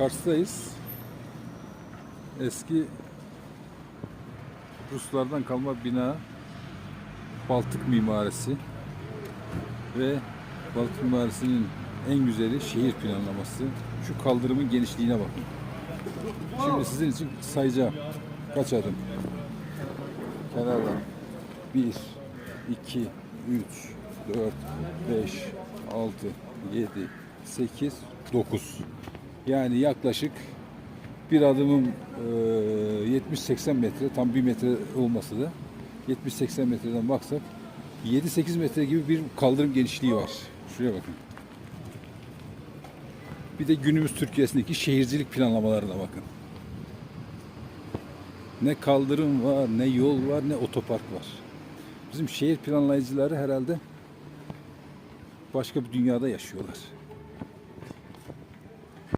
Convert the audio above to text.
Kars'tayız. Eski Ruslardan kalma bina Baltık mimarisi ve Baltık mimarisinin en güzeli şehir planlaması. Şu kaldırımın genişliğine bakın. Şimdi sizin için sayacağım. Kaç adım? Kenardan. 1, 2, 3, 4, 5, 6, 7, 8, 9. Yani yaklaşık bir adımım eee, 70-80 metre, tam 1 metre olması da 70-80 metreden baksak 7-8 metre gibi bir kaldırım genişliği var. Şuraya bakın. Bir de günümüz Türkiye'sindeki şehircilik planlamalarına bakın. Ne kaldırım var, ne yol var, ne otopark var. Bizim şehir planlayıcıları herhalde başka bir dünyada yaşıyorlar.